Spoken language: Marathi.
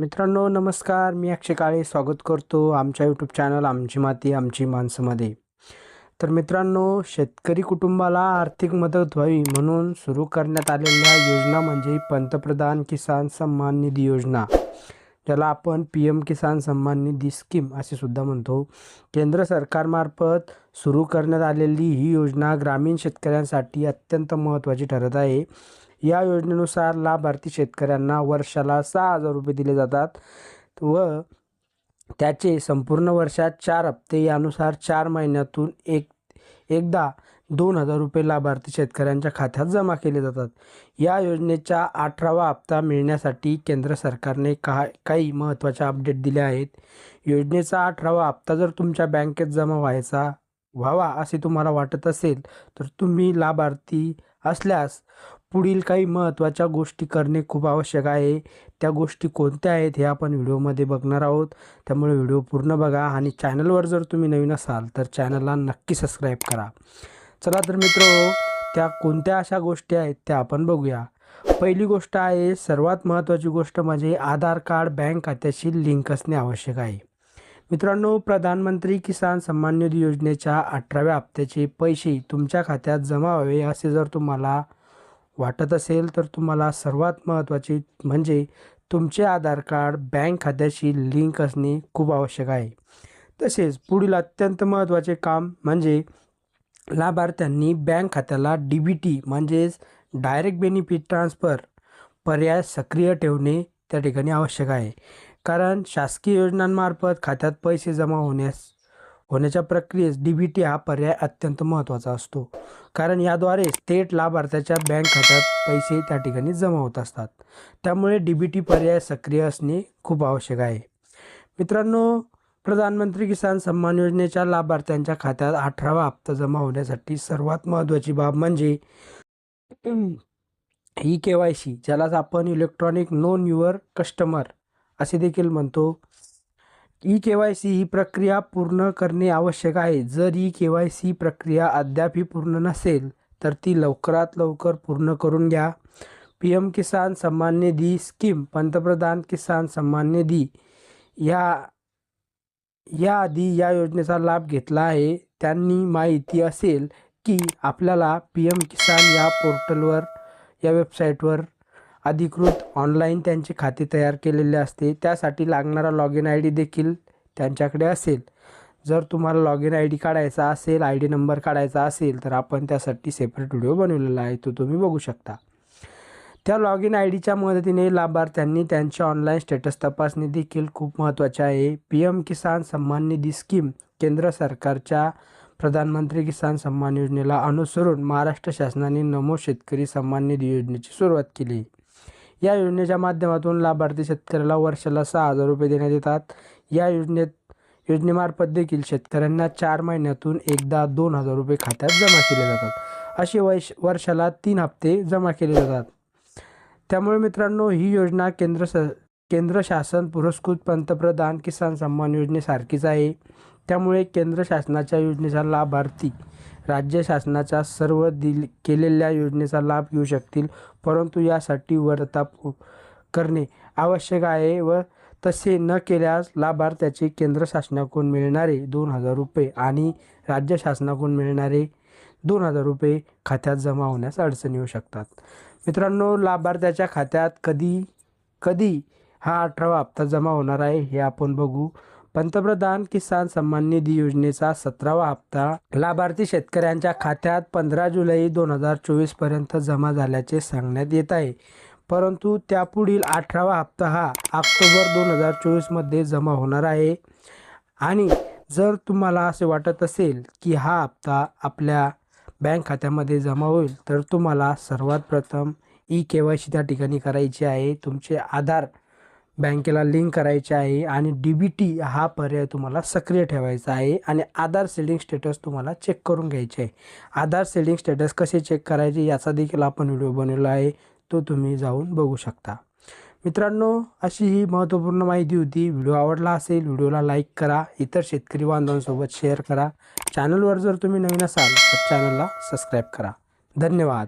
मित्रांनो नमस्कार. मी अक्षय काळे स्वागत करतो आमच्या यूट्यूब चॅनल आमची माती आमची माणसंमध्ये. तर मित्रांनो शेतकरी कुटुंबाला आर्थिक मदत व्हावी म्हणून सुरू करण्यात आलेल्या योजना म्हणजे पंतप्रधान किसान सन्मान निधी योजना. ज्याला आपण पी एम किसान सन्मान निधी स्कीम असे सुद्धा म्हणतो. केंद्र सरकारमार्फत सुरू करण्यात आलेली ही योजना ग्रामीण शेतकऱ्यांसाठी अत्यंत महत्त्वाची ठरत आहे. या योजनेनुसार लाभार्थी शेतकऱ्यांना वर्षाला सहा हजार रुपये दिले जातात व त्याचे संपूर्ण वर्षात चार हप्ते यानुसार चार महिन्यातून एक एकदा दोन हजार रुपये लाभार्थी शेतकऱ्यांच्या खात्यात जमा केले जातात. या योजनेचा अठरावा हप्ता मिळण्यासाठी केंद्र सरकारने का काही महत्त्वाच्या अपडेट दिल्या आहेत. योजनेचा अठरावा हप्ता जर तुमच्या बँकेत जमा व्हायचा व्हावा असे तुम्हाला वाटत असेल तर तुम्ही लाभार्थी असल्यास पुढील काही महत्त्वाच्या गोष्टी करणे खूप आवश्यक आहे. त्या गोष्टी कोणत्या आहेत हे आपण व्हिडिओमध्ये बघणार आहोत. त्यामुळे व्हिडिओ पूर्ण बघा आणि चॅनलवर जर तुम्ही नवीन असाल तर चॅनलला नक्की सबस्क्राईब करा. चला तर मित्र त्या कोणत्या अशा गोष्टी आहेत त्या आपण बघूया. पहिली गोष्ट आहे सर्वात महत्त्वाची गोष्ट म्हणजे आधार कार्ड बँक खात्याशी लिंक असणे आवश्यक आहे. मित्रांनो प्रधानमंत्री किसान सन्मान निधी योजनेच्या अठराव्या हप्त्याचे पैसे तुमच्या खात्यात जमा व्हावे असे जर तुम्हाला वाटत असेल तर तुम्हाला सर्वात महत्त्वाची म्हणजे तुमचे आधार कार्ड बँक खात्याशी लिंक असणे खूप आवश्यक आहे. तसेच पुढील अत्यंत महत्त्वाचे काम म्हणजे लाभार्थ्यांनी बँक खात्याला डी बी टी म्हणजेच डायरेक्ट बेनिफिट ट्रान्सफर पर्याय सक्रिय ठेवणे त्या ठिकाणी आवश्यक आहे. कारण शासकीय योजनांमार्फत खात्यात पैसे जमा होण्यास होण्याच्या प्रक्रियेस डी बी टी हा पर्याय अत्यंत महत्त्वाचा असतो. कारण याद्वारे थेट लाभार्थ्याच्या बँक खात्यात पैसे त्या ठिकाणी जमा होत असतात. त्यामुळे डी बी टी पर्याय सक्रिय असणे खूप आवश्यक आहे. मित्रांनो प्रधानमंत्री किसान सन्मान योजनेच्या लाभार्थ्यांच्या खात्यात अठरावा हप्ता जमा होण्यासाठी सर्वात महत्त्वाची बाब म्हणजे ई के वाय सी ज्यालाच आपण इलेक्ट्रॉनिक नोन युअर कस्टमर असे देखील म्हणतो. ई के वाय सी ही प्रक्रिया पूर्ण करणे आवश्यक आहे. जर ई के वाय सी प्रक्रिया अद्यापही पूर्ण नसेल तर ती लवकरात लवकर पूर्ण करून घ्या. पी एम किसान सन्मान निधी स्कीम पंतप्रधान किसान सन्मान निधी या याआधी या योजनेचा लाभ घेतला आहे. त्यांनी माहिती असेल की आपल्याला पी एम किसान या पोर्टलवर या वेबसाईटवर अधिकृत ऑनलाईन त्यांचे खाते तयार केलेले असते त्यासाठी लागणारा लॉग इन आय डी देखील त्यांच्याकडे असेल. जर तुम्हाला लॉग इन आय डी काढायचा असेल आय डी नंबर काढायचा असेल तर आपण त्यासाठी सेपरेट व्हिडिओ बनवलेला आहे तो तुम्ही बघू शकता. त्या लॉग इन आय डीच्या मदतीने लाभार्थ्यांनी त्यांची ऑनलाईन स्टेटस तपासणी देखील खूप महत्त्वाचे आहे. पी एम किसान सन्मान निधी स्कीम केंद्र सरकारच्या प्रधानमंत्री किसान सन्मान योजनेला अनुसरून महाराष्ट्र शासनाने नमो शेतकरी सन्मान निधी योजनेची सुरुवात केली. या योजनेच्या माध्यमातून लाभार्थी शेतकऱ्याला वर्षाला सहा हजार रुपये देण्यात येतात. या योजनेत योजनेमार्फत देखील शेतकऱ्यांना चार महिन्यातून एकदा दोन हजार रुपये खात्यात जमा केले जातात. असे वैश वर्षाला तीन हप्ते जमा केले जातात. त्यामुळे मित्रांनो ही योजना केंद्र स केंद्र शासन पुरस्कृत पंतप्रधान किसान सन्मान योजनेसारखीच आहे. त्यामुळे केंद्र शासनाच्या योजनेचा लाभार्थी राज्य शासनाच्या सर्व दिल केलेल्या योजनेचा लाभ घेऊ शकतील परंतु यासाठी वरता करणे आवश्यक आहे व तसे न केल्यास लाभार्थ्याचे केंद्र शासनाकडून मिळणारे दोन हजार रुपये आणि राज्य शासनाकडून मिळणारे दोन हजार रुपये खात्यात जमा होण्यास अडचणी येऊ शकतात. मित्रांनो लाभार्थ्याच्या खात्यात कधी कधी हा अठरावा हप्ता जमा होणार आहे हे आपण बघू. पंतप्रधान किसान सन्मान निधी योजनेचा सतरावा हप्ता. लाभार्थी शेतकऱ्यांच्या खात्यात पंधरा जुलै दोन हजार चोवीसपर्यंत जमा झाल्याचे सांगण्यात येत आहे. परंतु त्यापुढील अठरावा हप्ता हा ऑक्टोबर दोन हजार चोवीसमध्ये जमा होणार आहे. आणि जर तुम्हाला असे वाटत असेल की हा हप्ता आपल्या बँक खात्यामध्ये जमा होईल तर तुम्हाला सर्वात प्रथम ई के वाय सी त्या ठिकाणी करायची आहे. तुमचे आधार बँकेला लिंक करायचे आहे आणि डी बी टी हा पर्याय तुम्हाला सक्रिय ठेवायचा आहे आणि आधार सेलिंग स्टेटस तुम्हाला चेक करून घ्यायचे आहे. आधार सेलिंग स्टेटस कसे चेक करायचे याचा देखील आपण व्हिडिओ बनवला आहे. तो तुम्ही जाऊन बघू शकता. मित्रांनो अशी ही महत्त्वपूर्ण माहिती होती. व्हिडिओ आवडला असेल व्हिडिओला लाईक करा. इतर शेतकरी बांधवांसोबत शेअर करा. चॅनलवर जर तुम्ही नवीन असाल तर चॅनलला सबस्क्राईब करा. धन्यवाद.